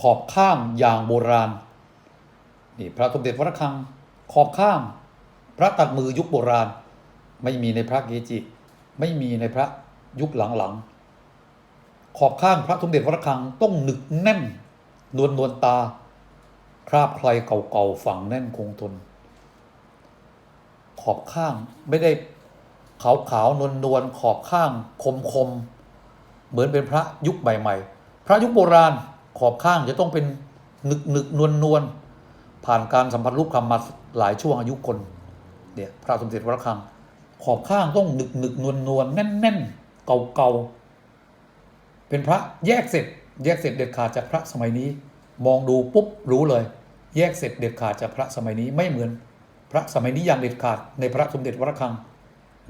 ขอบข้างอย่างโบราณนี่พระสมเด็จวระฆัง ขอบข้าง พระตัดมือยุคโบราณ ไม่มีในพระเกจิ ไม่มีในพระยุคหลังๆขอบข้างพระสมเด็จวระฆังต้องหนึกแน่น นวลนวลตา คราบใครเก่าๆฝังแน่นคงทน ขอบข้างไม่ได้ขาวขาวๆนวลนวลขอบข้างคมคมๆเหมือนเป็นพระยุคใหม่ ๆ พระยุคโบราณ ขอบข้างจะต้องเป็นหนึกหนึกนวลนวลผ่านการสัมผัสรูปคำมาหลายช่วงอายุคนเนี่ยพระสมเด็จวระฆัง ขอบข้างต้องหนึกหนึกนวลนวลแน่นแน่นเก่าเก่าเป็นพระแยกเสร็จ แยกเสร็จเด็ดขาดจากพระสมัยนี้ มองดูปุ๊บรู้เลย แยกเสร็จเด็ดขาดจากพระสมัยนี้ไม่เหมือน พระสมัยนี้อย่างเด็ดขาดในพระสมเด็จวระฆัง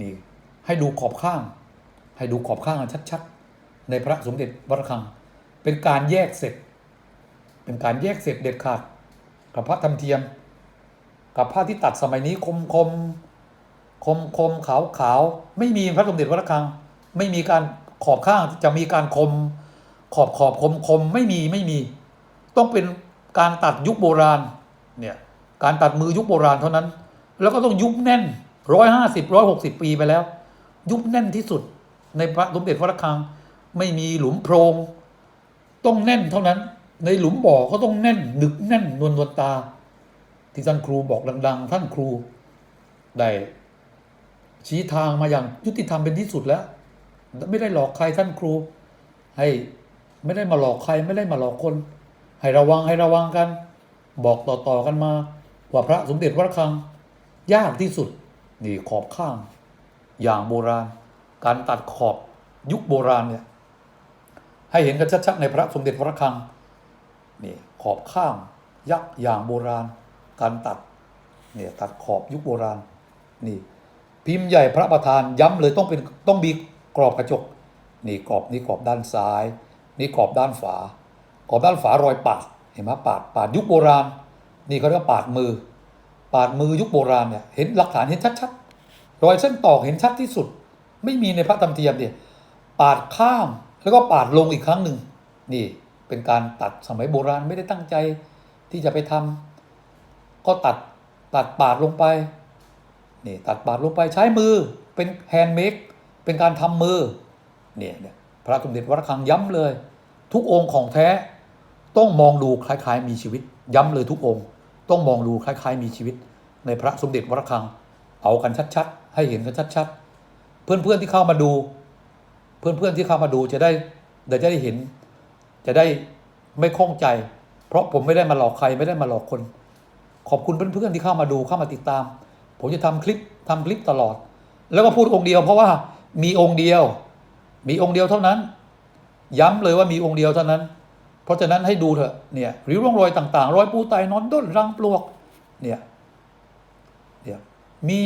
นี่ให้ดูขอบข้าง ให้ดูขอบข้างชัดๆในพระสมเด็จวระฆัง เป็นการแยกเสร็จ เป็นการแยกเสร็จเด็ดขาดกับพระธรรมเทียม กับผ้าที่ตัดสมัยนี้คมคมคมคมขาวขาวไม่มีพระสมเด็จวัดระฆัง ไม่มีการขอบข้างจะมีการคม ขอบขอบคมคมไม่มีไม่มี ต้องเป็นการตัดยุคโบราณเนี่ยการตัดมือยุคโบราณเท่านั้น แล้วก็ต้องยุบแน่นร้อยห้าสิบร้อยหกสิบปีไปแล้ว ยุบแน่นที่สุดในพระสมเด็จพระระฆัง ไม่มีหลุมโพรง ต้องแน่นเท่านั้น ในหลุมบ่อก็ต้องแน่นหนึกแน่นนวลนวลตา ที่ท่านครูบอกดัง ๆ ท่านครูได้ชี้ทางมาอย่างยุติธรรมเป็นที่สุดแล้ว ไม่ได้หลอกใครท่านครู ให้ไม่ได้มาหลอกใครไม่ได้มาหลอกคน ให้ระวังให้ระวังกัน บอกต่อๆกันมาว่าพระสมเด็จพระระฆัง ยากที่สุดนี่ขอบข้าง อย่างโบราณ การตัดขอบยุคโบราณเนี่ย ให้เห็นกันชัดๆในพระสมเด็จพระระฆังนี่ขอบข้างยักษ์อย่างโบราณ การตัดเนี่ยตัดขอบยุคโบราณนี่พิมพ์ใหญ่พระประธานย้ำเลยต้องเป็นต้องมีกรอบกระจกนี่กรอบนี่กรอบด้านซ้าย นี่กรอบด้านฝา กรอบด้านฝารอยปาดเห็นไหมปาดปาดยุคโบราณ นี่เขาเรียกว่าปาดมือ ปาดมือยุคโบราณเนี่ยเห็นหลักฐานเห็นชัดๆรอยเส้นตอกเห็นชัดที่สุด ไม่มีในพระธรรมเทียมเนี่ยปาดข้าม แล้วก็ปาดลงอีกครั้งหนึ่งนี่เป็นการตัดสมัยโบราณไม่ได้ตั้งใจที่จะไปทำก็ตัดตัดปาดลงไปนี่ตัดปาดลงไปใช้มือเป็นแฮนด์เมดเป็นการทำมือเนี่ยพระสมเด็จวัดระฆังย้ำเลย ทุกองค์ของแท้ต้องมองดูคล้าย ๆ มีชีวิต ย้ำเลยทุกองค์ ต้องมองดูคล้าย ๆ มีชีวิต ในพระสมเด็จวัดระฆัง เอากันชัดๆ ให้เห็นกันชัดๆ เพื่อนๆที่เข้ามาดู เพื่อนๆที่เข้ามาดูจะได้เดี๋ยวจะได้เห็น จะได้ไม่ข้องใจ เพราะผมไม่ได้มาหลอกใครไม่ได้มาหลอกคน ขอบคุณเพื่อนๆที่เข้ามาดูเข้ามาติดตาม ผมจะทำคลิปทำคลิปตลอด แล้วก็พูดองค์เดียว เพราะว่ามีองค์เดียว มีองค์เดียวเท่านั้น ย้ำเลยว่ามีองค์เดียวเท่านั้น เพราะฉะนั้นให้ดูเถอะเนี่ยริ้วร่องรอยต่างๆรอยปูไตนอนด้นรังปลวกเนี่ยเนี่ยมี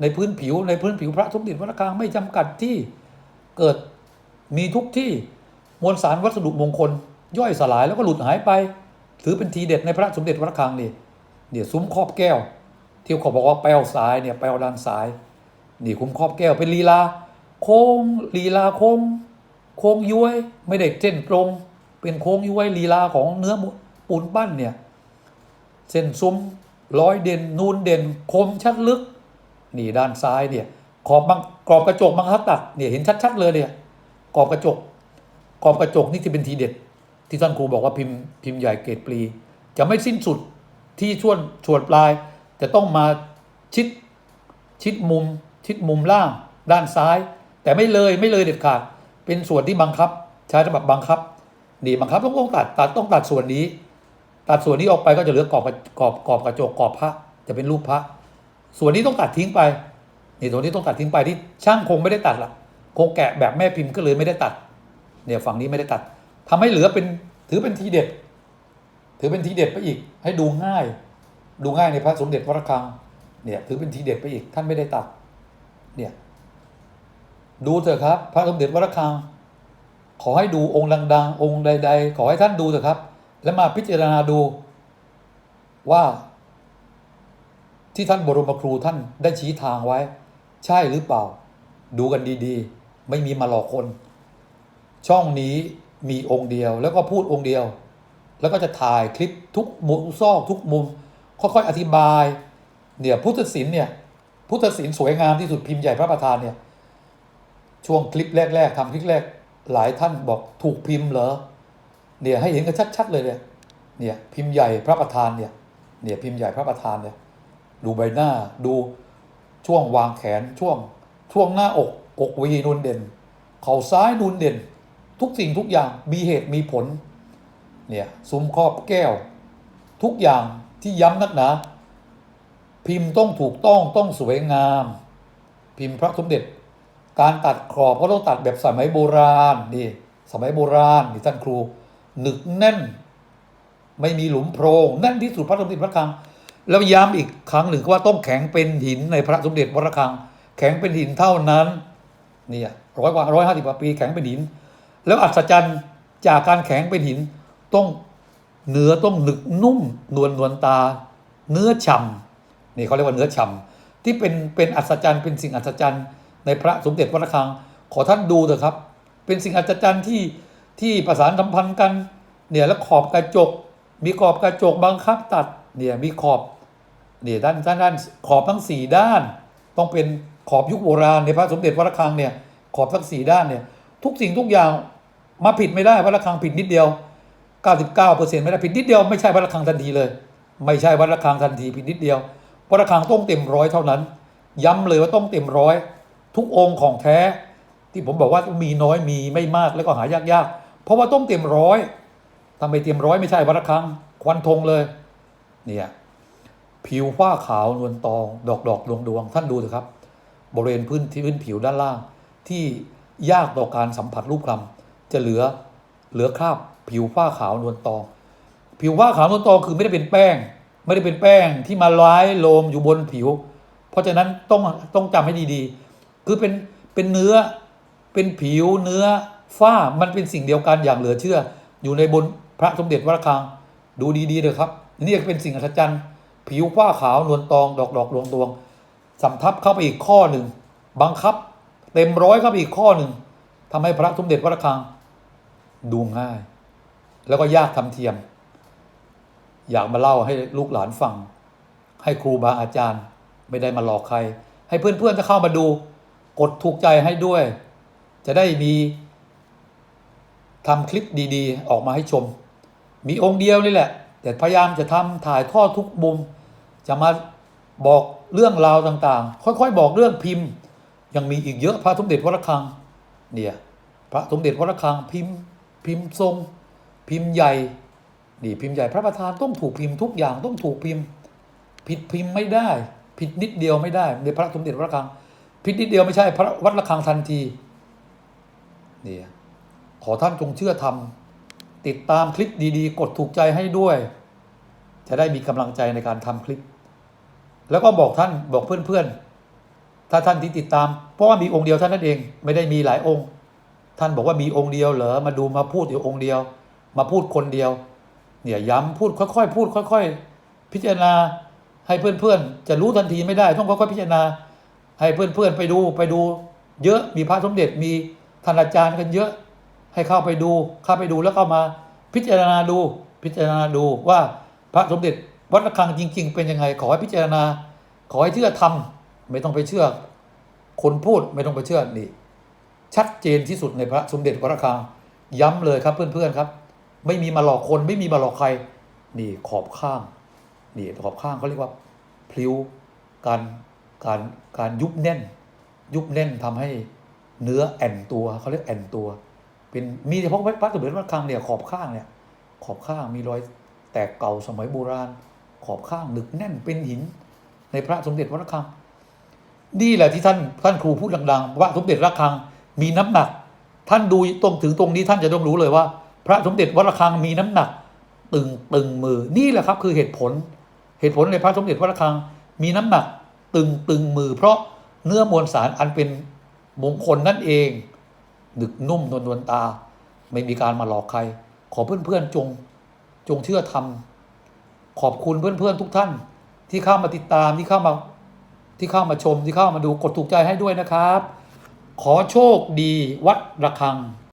ในพื้นผิวในพื้นผิวพระสมเด็จพระระฆังไม่จำกัดที่เกิด มีทุกที่มวลสารวัสดุมงคล ย่อยสลายแล้วก็หลุดหายไป ถือเป็นทีเด็ดในพระสมเด็จพระคังนี่เนี่ยซุ้มครอบแก้ว ที่เขาบอกว่าแปลวซ้ายเนี่ยแปลวด้านซ้าย นี่คุ้มครอบแก้วเป็นลีลา โค้งลีลาโค้งโค้งย้วยไม่ได้เส้นตรง เป็นโค้งย้วยลีลาของเนื้อปูนปั้นเนี่ยเส้นซุ้มร้อยเด่นนูนเด่นคมชัดลึก นี่ด้านซ้ายเนี่ยขอบบังกรอบกระจกบังคับตัดเนี่ยเห็นชัดๆเลยเนี่ย กรอบกระจกกรอบกระจกนี่ที่เป็นทีเด็ด ที่ท่านครูบอกว่าพิมพ์พิมพ์ใหญ่เกรดปลี จะไม่สิ้นสุดที่ช่วงส่วนปลาย จะต้องมาชิดชิดมุม ชิดมุมล่าง ด้านซ้าย แต่ไม่เลยไม่เลยเด็ดขาดเป็นส่วนที่บังคับ ใช้ฉบับบังคับนี่บังคับต้องต้องตัดตัดต้องตัดส่วนนี้ ตัดส่วนนี้ออกไปก็จะเหลือกรอบกระกรอบกรอบกระจกกรอบพระจะเป็นรูปพระ ส่วนนี้ต้องตัดทิ้งไปนี่ส่วนนี้ต้องตัดทิ้งไปที่ช่างคงไม่ได้ตัดละ คงแกะแบบแม่พิมพ์ก็เลยไม่ได้ตัด เนี่ยฝั่งนี้ไม่ได้ตัดทำให้เหลือเป็นถือเป็นทีเด็ด ถือเป็นทีเด็ดไปอีก ให้ดูง่าย ดูง่ายในพระสมเด็จพระระฆังเนี่ยถือเป็นทีเด็ดไปอีกท่านไม่ได้ตัด เนี่ยดูเถอะครับ พระสมเด็จพระระฆังขอให้ดูองค์ดังๆ องค์ใด ๆ ขอให้ท่านดูเถอะครับ แล้วมาพิจารณาดูว่า ที่ท่านบรมครูท่านได้ชี้ทางไว้ ใช่หรือเปล่า ดูกันดี ๆ ไม่มีมาหลอกคน ช่องนี้มีองค์เดียว แล้วก็พูดองค์เดียว แล้วก็จะถ่ายคลิปทุกมุมซอกทุกมุม ค่อยๆอธิบาย เนี่ยพุทธศิลป์เนี่ยพุทธศิลป์สวยงามที่สุดพิมพ์ใหญ่พระประธานเนี่ยช่วงคลิปแรก ๆทำคลิปแรกหลายท่านบอกถูกพิมพ์เหรอเนี่ยให้เห็นกันชัด ๆ เลยเนี่ยเนี่ยพิมพ์ใหญ่พระประธานเนี่ยเนี่ยพิมพ์ใหญ่พระประธานเนี่ยดูใบหน้าดูช่วงวางแขนช่วงช่วงหน้าอก อกวีนูนเด่น เข่าซ้ายนูนเด่น ทุกสิ่งทุกอย่างมีเหตุมีผล เนี่ยซุ้มครอบแก้ว ทุกอย่างที่ย้ำนักหนา พิมพ์ต้องถูกต้องต้องสวยงาม พิมพ์พระสมเด็จ การตัดขอบก็ต้องตัดแบบสมัยโบราณนี่สมัยโบราณนี่ท่านครูหนึกแน่น ไม่มีหลุมโพรงแน่นที่สุดพระสมเด็จพระคังแล้วย้ำอีกครั้งหนึ่งว่าต้องแข็งเป็นหินในพระสมเด็จพระคัง แข็งเป็นหินเท่านั้น นี่ยร้อยกว่าร้อยห้าสิบกว่าปีแข็งเป็นหิน แล้วอัศจรรย์จากการแข็งเป็นหินต้องเนื้อต้องหนึกนุ่มนวลนวลตา เนื้อฉ่ำนี่เขาเรียกว่าเนื้อฉ่ำที่เป็นเป็นอัศจรรย์เป็นสิ่งอัศจรรย์ในพระสมเด็จพระคลัง ขอท่านดูเถอะครับ เป็นสิ่งอัศจรรย์ที่ที่ประสานสัมพันธ์กันเนี่ยแล้วขอบกระจก มีขอบกระจกบังคับตัดเนี่ยมีขอบเนี่ยด้านด้านด้านขอบทั้งสี่ด้าน ต้องเป็น ขอบยุคโบราณในพระสมเด็จพระคังเนี่ยขอบทั้งสี่ด้านเนี่ยทุกสิ่งทุกอย่างมาผิดไม่ได้พระระฆังผิดนิดเดียว 99%ไม่ได้ผิดนิดเดียวไม่ใช่พระระฆังทันทีเลย ไม่ใช่พระระฆังทันทีผิดนิดเดียวพระระฆังต้องเต็มร้อยเท่านั้น ย้ำเลยว่าต้องเต็มร้อยทุกองค์ของแท้ ที่ผมบอกว่ามีน้อยมีไม่มากแล้วก็หายากๆเพราะว่าต้องเต็มร้อยทำไมเต็มร้อยไม่ใช่พระระฆังควันธงเลยเนี่ยผิวฝ้าขาวนวลตอง ดอกดอกดวงดวงท่านดูเถอะครับ บริเวณพื้นที่พื้นผิวด้านล่าง ที่ยากต่อการสัมผัสรูปคลำจะเหลือเหลือคราบผิวฝ้าขาวนวลตอง ผิวฝ้าขาวนวลตองคือไม่ได้เป็นแป้ง ไม่ได้เป็นแป้งที่มาล้ายโลมอยู่บนผิว เพราะฉะนั้นต้องต้องจำให้ดีๆ คือเป็นเป็นเนื้อเป็นผิวเนื้อฝ้ามันเป็นสิ่งเดียวกันอย่างเหลือเชื่อ อยู่ในบนพระสมเด็จวัดระฆังดูดีๆเลยครับนี่เป็นสิ่งอัศจรรย์ ผิวฝ้าขาวนวลตอง ดอกดอกดวงดวง สำทับเข้าไปอีกข้อหนึ่งบังคับ เต็มร้อยเข้าไปอีกข้อหนึ่งทำให้พระสมเด็จวัดระฆัง ดูง่าย แล้วก็ยากทำเทียม อยากมาเล่าให้ลูกหลานฟัง ให้ครูบาอาจารย์ ไม่ได้มาหลอกใคร ให้เพื่อนๆจะเข้ามาดู กดถูกใจให้ด้วย จะได้มีทำคลิปดีๆ ออกมาให้ชม มีองค์เดียวนี่แหละ แต่พยายามจะทำถ่ายทอดทุกมุม จะมา บอกเรื่องราวต่างๆ ค่อยๆ บอกเรื่องพิมพ์ ยังมีอีกเยอะพระสมเด็จวัดระฆังเนี่ยพระสมเด็จวัดระฆังพิมพ์ พิมพ์ทรง พิมพ์ใหญ่นี่พิมพ์ใหญ่พระประธานต้องถูกพิมพ์ทุกอย่างต้องถูกพิมพ์ ผิดพิมพ์ไม่ได้ ผิดนิดเดียวไม่ได้ในพระสมเด็จวัดระฆังผิดนิดเดียวไม่ใช่ พระวัดระฆังทันทีเนี่ยขอท่านจงเชื่อธรรมติดตามคลิปดีๆ กดถูกใจให้ด้วย จะได้มีกำลังใจในการทำคลิป แล้วก็บอกท่านบอกเพื่อนๆ ถ้าท่านที่ติดตาม เพราะว่ามีองค์เดียวท่านั้นเอง ไม่ได้มีหลายองค์ ท่านบอกว่ามีองค์เดียวเหรอมาดูมาพูดอยู่องค์เดียว มาพูดคนเดียว เนี่ยย้ำพูดค่อยๆ พูดค่อย ๆ พิจารณาให้เพื่อนๆ จะรู้ทันทีไม่ได้ต้องค่อยๆพิจารณา ให้เพื่อนๆไปดูไปดู เยอะมีพระสมเด็จมีท่านอาจารย์กันเยอะ ให้เข้าไปดูเข้าไปดูแล้วก็มา พิจารณาดูพิจารณาดูว่าพระสมเด็จ วัดระฆังจริง ๆ เป็นยังไง ขอให้พิจารณา ขอให้เชื่อธรรมไม่ต้องไปเชื่อ คนพูดไม่ต้องไปเชื่อนี่ชัดเจนที่สุดในพระสมเด็จวัดระฆัง ย้ำเลยครับเพื่อนๆครับ ไม่มีมาหลอกคนไม่มีมาหลอกใคร นี่ขอบข้างนี่ขอบข้างเขาเรียกว่าพลิ้วการการการยุบแน่น ยุบแน่นทำให้เนื้อแอนตัวเขาเรียกแอนตัว เป็นมีเฉพาะพระสมเด็จวัดระฆังเนี่ยขอบข้างเนี่ยขอบข้างมีรอยแตกเก่าสมัยโบราณ ขอบข้างหนึกแน่นเป็นหิน ในพระสมเด็จวระฆัง นี่แหละที่ท่านท่านครูพูดดังๆว่าสมเด็จระฆังมีน้ำหนัก ท่านดูตรงถึงตรงนี้ท่านจะต้องรู้เลยว่า พระสมเด็จวัดระฆังมีน้ำหนัก ตึงตึงมือนี่แหละครับคือเหตุผล เหตุผลในพระสมเด็จวัดระฆังมีน้ำหนัก ตึงตึงมือ เพราะเนื้อมวลสารอันเป็นมงคลนั่นเองหนึกนุ่มนวลนวลตา ไม่มีการมาหลอกใคร ขอเพื่อนๆจง จงเชื่อธรรม ขอบคุณเพื่อนๆทุกท่าน ที่เข้ามาติดตามที่เข้ามาที่เข้ามาชมที่เข้ามาดูกดถูกใจให้ด้วยนะครับ ขอโชคดีวัดระฆัง